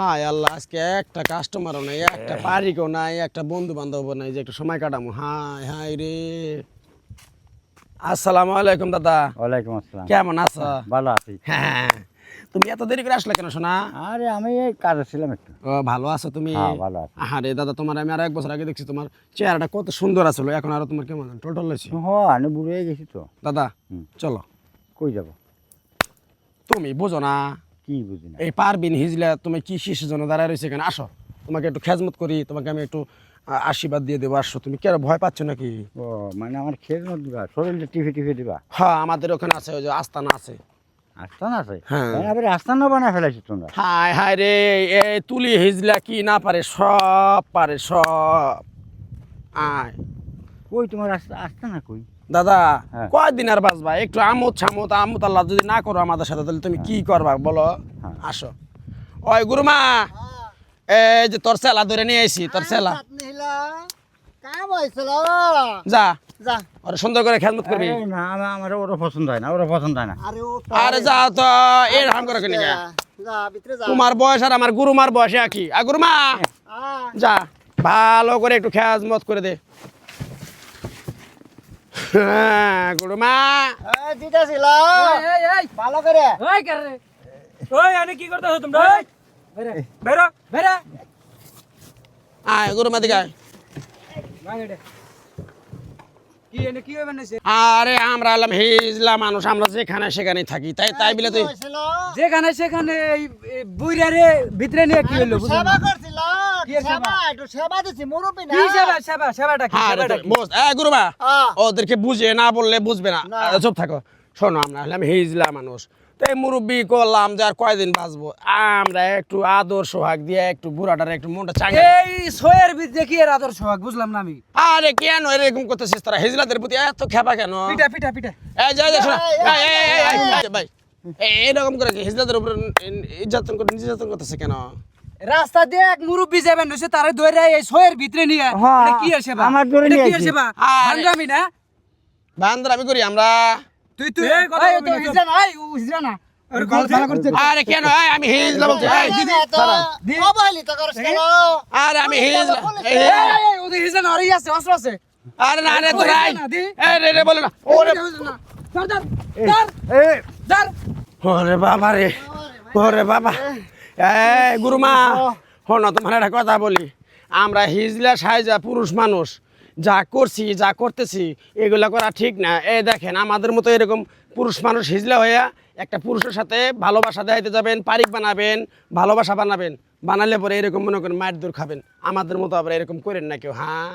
হায় আল্লাহ আজকে একটা কাস্টমারও নাই একটা পারিকও নাই একটা বন্ধু বান্ধবও নাই যে একটু সময় কাটামো। হায় হায় রে। আসসালামু আলাইকুম দাদা। ওয়ালাইকুম আসসালাম। কেমন আছো? ভালো আছি। হ্যাঁ তুমি এত দেরি করে আসলে কেন শোনা আরে আমি এই কাজে ছিলাম একটু। ও ভালো আছো তুমি? হ্যাঁ, ভালো আছি। আরে দাদা তোমার আমি আর এক বছর আগে দেখছি তোমার চেহারাটা কত সুন্দর আছিল এখন আরও তোমার কেমন টোটাল হয়েছে। হ আমি বুড়ো হয়ে গেছি তো। দাদা চলো। কই যাব? তুমি বোঝো না কি বুঝি না। এই পারবিন হিজলা তুমি কি শিশুর জন্য দাঁড়ায় রয়েছে এখানে? আসো। তোমাকে একটু খেজমত করি তোমাকে আমি একটু আশীর্বাদ দিয়ে দেবো। আসো তুমি কেন ভয় পাচ্ছ নাকি? ও মানে আমার খেজমত দিবা শরীরটা টিফে টিফে দিবা? হ্যাঁ আমাদের ওখানে আছে ওই যে আস্তানা আছে। আস্তান আছে? হ্যাঁ। বানায় তোমরা? হায় হায় রে এই তুলি হিজলা কি না পারে সব পারে সব। আয়। কই তোমার আস্তা আস্তানা কই? দাদা হ্যাঁ। কয়দিন আর বাঁচবা? একটু আমোদ ছামোদ আমোদ আল্লাহ যদি না করো আমাদের সাথে তাহলে তুমি কি করবা বলো? হ্যাঁ। আসো। ওই গুরুমা এই যে তোর সেলা ধরে নিয়ে আইছি তোর সেলা যা। যা। ওরে সুন্দর করে খেদমত করবি। আরে না আমার- আমার ওরা পছন্দ হয় না ওরা পছন্দ হয় না। আরে ও তো এই রাম করে কিনে যা যা ভিতরে যা। তোমার বয়স আর আমার গুরুমার বয়স একই। আর গুরুমা যা ভালো করে একটু খেয়াজমত করে দে। গুরুমা। এই দিতেছিল ভালো করে। ওই কার রে? ওই আরে কি করতেছো তোমরা? বেরো বেরো বেরো। আয় গুরুমা দিকে আয়। বাইরে কি এনে কি হবে না আরে আমরা এলাম হিজলা মানুষ আমরা যেখানে সেখানে থাকি। তাই তাই বলে তুই যেখানে সেখানে এই বুইরা রে ভিতরে নিয়ে কি হলো সেবা করছিল? কি এর সেবা একটু সেবা দিছি মুরব্বি না কি সেবা সেবা সেবাটা কি হ্যাঁ সেবাটা কি? বস এ গুরুমা আ, ওদেরকে বুঝিয়ে না বললে বুঝবে না চুপ থাকো শোনো আমরা হলাম হিজলা মানুষ তো এই মুরব্বী করলাম যে আর কয়দিন বাঁচবো আমরা একটু আদর সোহাগ দিয়ে একটু বুড়াটার একটু মনটা চাঙ্গা এই সোয়ের কি এর আদর্শ হক বুঝলাম না আমি আরে কেন এরকম করতেছিস তারা হিজলাদের প্রতি এত খেপা কেন পিটা পিটা পিটা এই যাই ভাই এরকম করে কি হিজলাদের উপর নির্যাতন করে নির্যাতন করতেছে কেন রাস্তা দিয়ে এক মুরব্বি যাবেন নসে তারে ধরে এই সোয়ের ভিতরে নিয়ে হ্যাঁ, কি সেবা আমার ধরে নিয়ে কি আরে- ভান্ডামি না? বান্দর আমি করি আমরা। তুই তুই এই তো। হিজড়া না হিজড়া না। আর করছে। কেন? আমি বলছি। এই, দিদি তো অবহেলিত করছিল আরে আমি এই, ওদের হিজড়া না আছে অস্ত্র আছে। আরে না রে তোরা না, রে রে বলে না। ওরে ধর ধর ধর। ওরে বাবা রে। ওরে বাবা। এই গুরুমা হন তোমার একটা কথা বলি। আমরা হিজলা সাইজা পুরুষ মানুষ যা করছি যা করতেছি এগুলা করা ঠিক না। এ দেখেন আমাদের মতো এরকম পুরুষ মানুষ হিজলা হইয়া একটা পুরুষের সাথে ভালোবাসা দেখাইতে যাবেন পারিক বানাবেন ভালোবাসা বানাবেন বানালে পরে এরকম মনে করেন মায়ের দূর খাবেন। আমাদের মতো আবার এরকম করেন না কেউ হ্যাঁ?